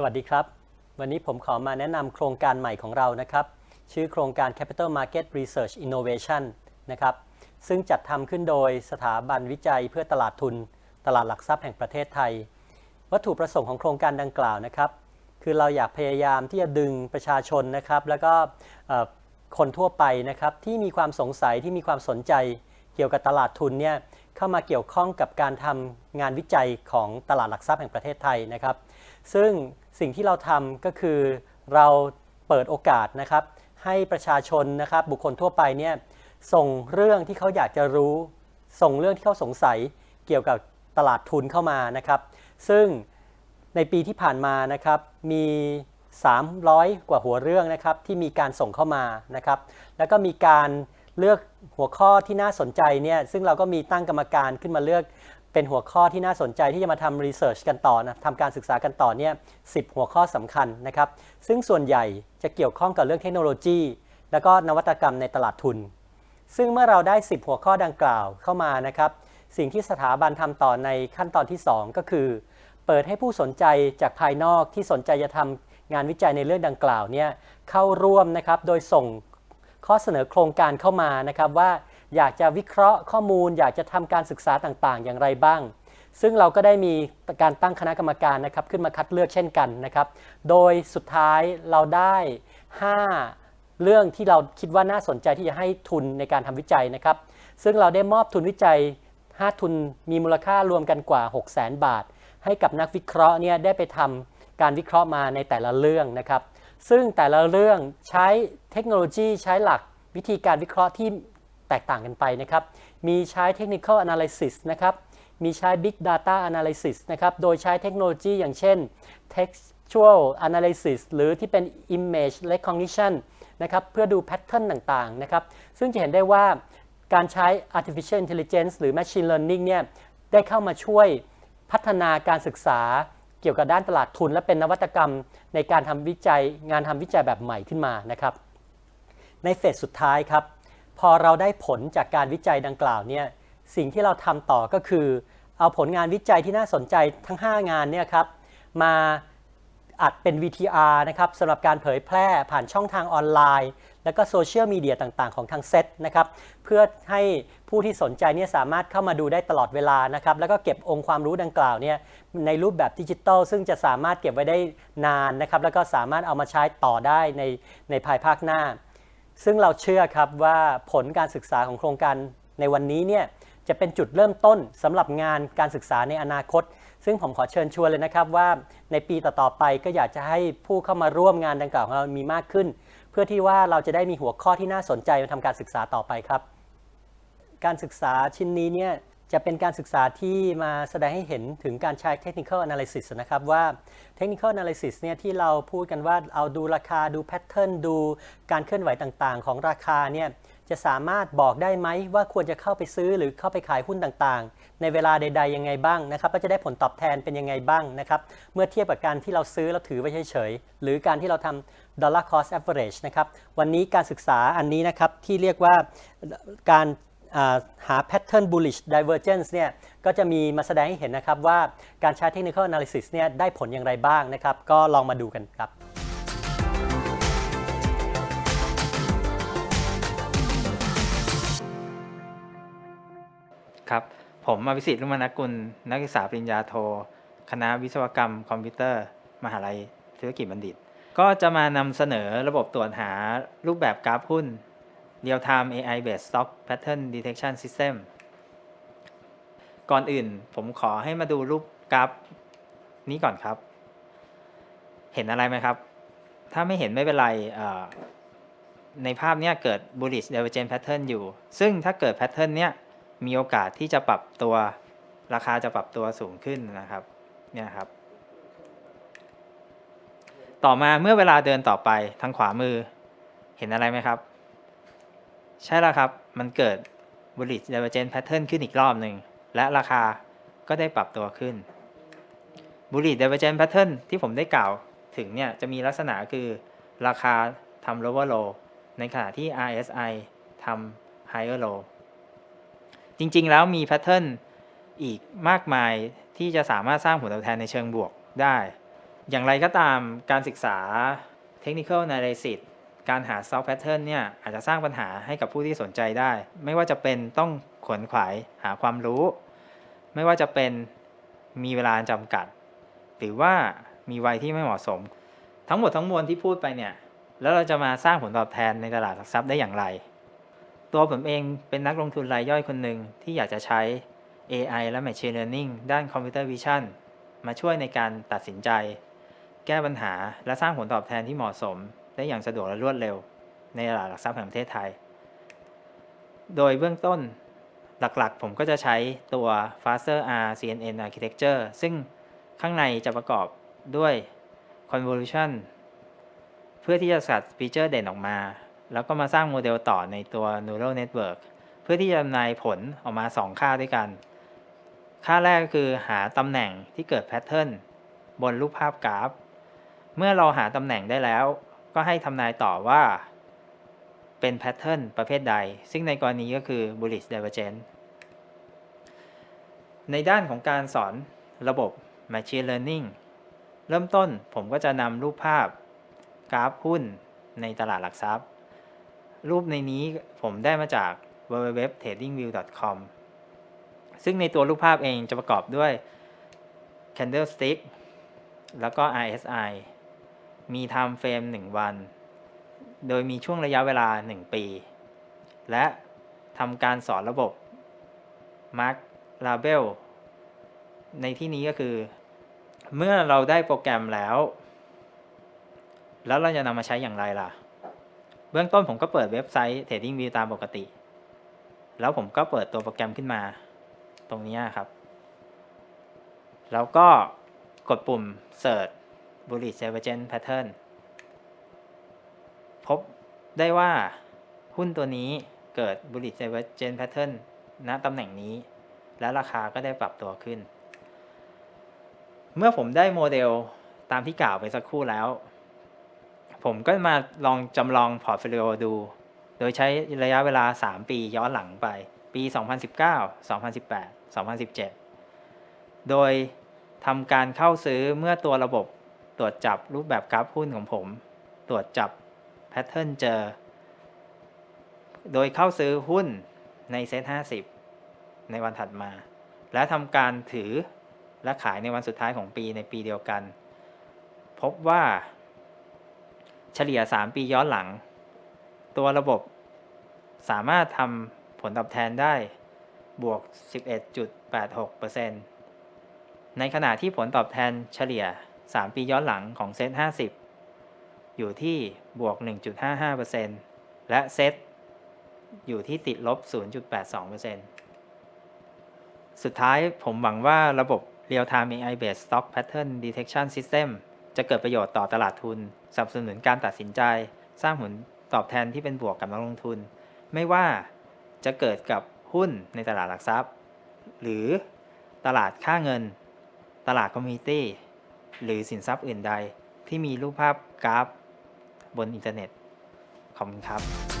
สวัสดีครับ วันนี้ผมขอมาแนะนำโครงการใหม่ของเรานะครับ ชื่อโครงการ Capital Market Research Innovation นะครับ ซึ่งจัดทำขึ้นโดยสถาบันวิจัยเพื่อตลาดทุน ตลาดหลักทรัพย์แห่งประเทศไทย วัตถุประสงค์ของโครงการดังกล่าวนะครับ คือเราอยากพยายามที่จะดึงประชาชนนะครับ แล้วก็คนทั่วไปนะครับที่มีความสงสัยที่มีความสนใจเกี่ยวกับตลาดทุนเนี่ยเข้ามาเกี่ยวข้องกับการทำงานวิจัยของตลาดหลักทรัพย์แห่งประเทศไทยนะครับ ซึ่ง สิ่งที่เราทำก็คือเราเปิดโอกาสนะครับ ให้ประชาชนนะครับ บุคคลทั่วไปเนี่ยส่งเรื่องที่เขาอยากจะรู้ ส่งเรื่องที่เขาสงสัยเกี่ยวกับตลาดทุนเข้ามานะครับ ซึ่งในปีที่ผ่านมานะครับมี 300 กว่าหัวเรื่องนะครับที่มีการส่งเข้ามานะครับ แล้วก็มีการเลือกหัวข้อที่น่าสนใจเนี่ยซึ่งเราก็มีตั้งกรรมการขึ้นมาเลือก เป็นหัวข้อที่น่าสนใจที่จะมาทำรีเสิร์ชกันต่อนะทำการศึกษากันต่อเนี่ย10หัวข้อสำคัญนะครับ ซึ่งส่วนใหญ่จะเกี่ยวข้องกับเรื่องเทคโนโลยี แล้วก็นวัตกรรมในตลาดทุน ซึ่งเมื่อเราได้ 10 หัวข้อดังกล่าวเข้ามานะครับ สิ่งที่สถาบันทำต่อในขั้นตอนที่ 2 ก็คือ เปิดให้ผู้สนใจจากภายนอกที่สนใจจะทำงานวิจัยในเรื่องดังกล่าวเนี่ยเข้าร่วมนะครับ โดยส่งข้อเสนอโครงการเข้ามานะครับว่า อยากจะวิเคราะห์ข้อมูล อยากจะทำการศึกษาต่างๆ อย่างไรบ้าง ซึ่งเราก็ได้มีการตั้งคณะกรรมการนะครับขึ้นมาคัดเลือกเช่นกันนะครับ โดยสุดท้ายเราได้ 5 เรื่องที่เราคิดว่าน่าสนใจที่จะให้ทุนในการทำวิจัยนะครับ ซึ่งเราได้มอบทุนวิจัย 5 ทุนมีมูลค่ารวมกันกว่า 6 0 0 0 0 0 บาท ให้กับนักวิเคราะห์เนี่ยได้ไปทำการวิเคราะห์มาในแต่ละเรื่องนะครับ ซึ่งแต่ละเรื่องใช้เทคโนโลยีใช้หลักวิธีการวิเคราะห์ที่ แตกต่างกันไปนะครับ มีใช้ technical analysis นะครับ มีใช้ big data analysis นะครับ โดยใช้เทคโนโลยีอย่างเช่น textual analysis หรือที่เป็น image recognition นะครับ เพื่อดู pattern ต่างๆ นะครับ ซึ่งจะเห็นได้ว่าการใช้ artificial intelligence หรือ machine learning เนี่ย ได้เข้ามาช่วยพัฒนาการศึกษาเกี่ยวกับด้านตลาดทุน และเป็นนวัตกรรมในการทำวิจัยงานทำวิจัยแบบใหม่ขึ้นมานะครับ ในเฟสสุดท้ายครับ พอเราได้ผลจากการวิจัยดังกล่าวเนี่ยสิ่งที่เราทำต่อก็คือ เอาผลงานวิจัยที่น่าสนใจทั้ง 5 งานเนี่ยครับมาอัดเป็น VTR นะครับสำหรับการเผยแพร่ผ่านช่องทางออนไลน์ แล้วก็โซเชียลมีเดียต่างๆ ของทางเซตนะครับเพื่อให้ผู้ที่สนใจเนี่ยสามารถเข้ามาดูได้ตลอดเวลานะครับแล้วก็เก็บองค์ความรู้ดังกล่าวเนี่ยในรูปแบบดิจิทัลซึ่งจะสามารถเก็บไว้ได้นานนะครับแล้วก็สามารถเอามาใช้ต่อได้ในในภายภาคหน้า ซึ่งเราเชื่อครับว่าผลการศึกษาของโครงการในวันนี้เนี่ยจะเป็นจุดเริ่มต้นสำหรับงานการศึกษาในอนาคต ซึ่งผมขอเชิญชวนเลยนะครับว่าในปีต่อๆไปก็อยากจะให้ผู้เข้ามาร่วมงานดังกล่าวของเรามีมากขึ้น เพื่อที่ว่าเราจะได้มีหัวข้อที่น่าสนใจมาทำการศึกษาต่อไปครับ การศึกษาชิ้นนี้เนี่ย จะเป็นการศึกษาที่มาแสดงให้เห็นถึงการใช้ technical analysis นะครับว่า technical analysis เนี่ยที่เราพูดกันว่าเอาดูราคาดู pattern ดูการเคลื่อนไหวต่างๆ ของราคาเนี่ยจะสามารถบอกได้ไหมว่าควรจะเข้าไปซื้อหรือเข้าไปขายหุ้นต่างๆ ในเวลาใด ๆ ยังไงบ้างนะครับก็จะได้ผลตอบแทนเป็นยังไงบ้างนะครับเมื่อเทียบกับการที่เราซื้อแล้วถือไว้เฉยๆหรือการที่เราทำ dollar cost average นะครับวันนี้การศึกษาอันนี้นะครับที่เรียกว่าการ หา pattern bullish divergence เนี่ยก็จะมีมาแสดงให้เห็นนะครับว่าการใช้ technical analysis เนี่ยได้ผลอย่างไรบ้างนะครับ ก็ลองมาดูกันครับครับ ผมอภิสิทธิลุมนกุล นักศึกษาปริญญาโท คณะวิศวกรรมคอมพิวเตอร์ มหาลัยธุรกิจบัณฑิต ก็จะมานำเสนอระบบตรวจหารูปแบบกราฟหุ้น Real Time AI Based Stock Pattern Detection System ก่อนอื่นผมขอให้มาดูรูปกราฟนี้ก่อนครับ เห็นอะไรไหมครับ ถ้าไม่เห็นไม่เป็นไรในภาพเนี้ยเกิด bullish divergence pattern อยู่ ซึ่งถ้าเกิด pattern เนี้ยมีโอกาสที่จะปรับตัวราคาจะปรับตัวสูงขึ้นนะครับ เนี่ยครับ ต่อมาเมื่อเวลาเดินต่อไปทางขวามือ เห็นอะไรไหมครับ ใช่แล้วครับ มันเกิด bullish divergence pattern ขึ้นอีกรอบหนึ่ง และราคาก็ได้ปรับตัวขึ้น bullish divergence pattern ที่ผมได้กล่าวถึงเนี่ยจะมีลักษณะคือราคาทำ lower low ในขณะที่ RSI ทำ higher low จริงๆ แล้วมีแพทเทิร์นอีกมากมายที่จะสามารถสร้างผลตอบแทนในเชิงบวกได้ อย่างไรก็ตามการศึกษา Technical Analysis การหา Stock Pattern เนี่ยอาจจะสร้างปัญหาให้กับผู้ที่สนใจได้ ไม่ว่าจะเป็นต้องขวนขวายหาความรู้ ไม่ว่าจะเป็นมีเวลาจำกัด หรือว่ามีวัยที่ไม่เหมาะสม ทั้งหมดทั้งมวลที่พูดไปเนี่ยแล้วเราจะมาสร้างผลตอบแทนในตลาดหลักทรัพย์ได้อย่างไร ตัวผมเองเป็นนักลงทุนรายย่อยคนหนึ่งที่อยากจะใช้ AI และ Machine Learning ด้าน Computer Vision มาช่วยในการตัดสินใจ แก้ปัญหาและสร้างผลตอบแทนที่เหมาะสม ได้อย่างสะดวกและรวดเร็ว ในตลาดหลักทรัพย์แห่งประเทศไทย โดยเบื้องต้นหลักๆ ผมก็จะใช้ตัว Faster R CNN Architecture ซึ่งข้างในจะประกอบด้วย Convolution เพื่อที่จะสัดฟีเจอร์เด่นออกมา แล้วก็มาสร้างโมเดลต่อในตัว Neural Network เพื่อที่จะนายผลออกมา 2 ค่าด้วยกัน ค่าแรกก็คือหาตำแหน่งที่เกิดแพทเทิร์นบนรูปภาพกราฟ เมื่อเราหาตำแหน่งได้แล้ว ก็ให้ทำนายต่อว่าเป็นแพทเทิร์นประเภทใด ซึ่งในกรณีก็คือ bullish divergence ในด้านของการสอนระบบ machine learning เริ่มต้นผมก็จะนำรูปภาพกราฟหุ้นในตลาดหลักทรัพย์ รูปในนี้ผมได้มาจาก www.tradingview.com ซึ่งในตัวรูปภาพเองจะประกอบด้วย candlestick แล้วก็ RSI มี time frame 1วัน โดยมีช่วงระยะเวลา 1 ปี และทำการสอนระบบ Mark Label ในที่นี้ก็คือ เมื่อเราได้โปรแกรมแล้ว แล้วเราจะนำมาใช้อย่างไรล่ะ เบื้องต้นผมก็เปิดเว็บไซต์ TradingView ตามปกติ แล้วผมก็เปิดตัวโปรแกรมขึ้นมา ตรงนี้ครับ แล้วก็กดปุ่ม Search Bullish Divergence Pattern พบได้ว่าหุ้นตัวนี้เกิด Bullish Divergence Pattern ณตำแหน่งนี้ และราคาก็ได้ปรับตัวขึ้น เมื่อผมได้โมเดลตามที่กล่าวไปสักครู่แล้ว ผมก็มาลองจำลองพอร์ตโฟลิโอดู โดยใช้ระยะเวลา 3 ปีย้อนหลังไป ปี 2019 2018 2017 โดยทำการเข้าซื้อเมื่อตัวระบบ ตรวจจับรูปแบบกราฟหุ้นของผม ตรวจจับแพทเทิร์นเจอ โดยเข้าซื้อหุ้นในเซ็ต50 ในวันถัดมา และทำการถือและขายในวันสุดท้ายของปีในปีเดียวกัน พบว่า เฉลี่ย 3 ปีย้อนหลัง ตัวระบบสามารถทำผลตอบแทนได้บวก 11.86%ในขณะที่ผลตอบแทนเฉลี่ย 3 ปีย้อนหลังของเซ็ต50 อยู่ที่บวก 1.55%และเซ็ตอยู่ที่ติดลบ 0.82%สุดท้ายผมหวังว่าระบบ Real Time AI Based Stock Pattern Detection System จะเกิดประโยชน์ต่อตลาดทุนสนับสนุนการตัดสินใจ สร้างผลตอบแทนที่เป็นบวกกับนักลงทุน ไม่ว่าจะเกิดกับหุ้นในตลาดหลักทรัพย์ หรือตลาดค่าเงิน ตลาดคอมมิตี้ หรือสินทรัพย์อื่นใด ที่มีรูปภาพกราฟ บนอินเทอร์เน็ต ขอบคุณครับ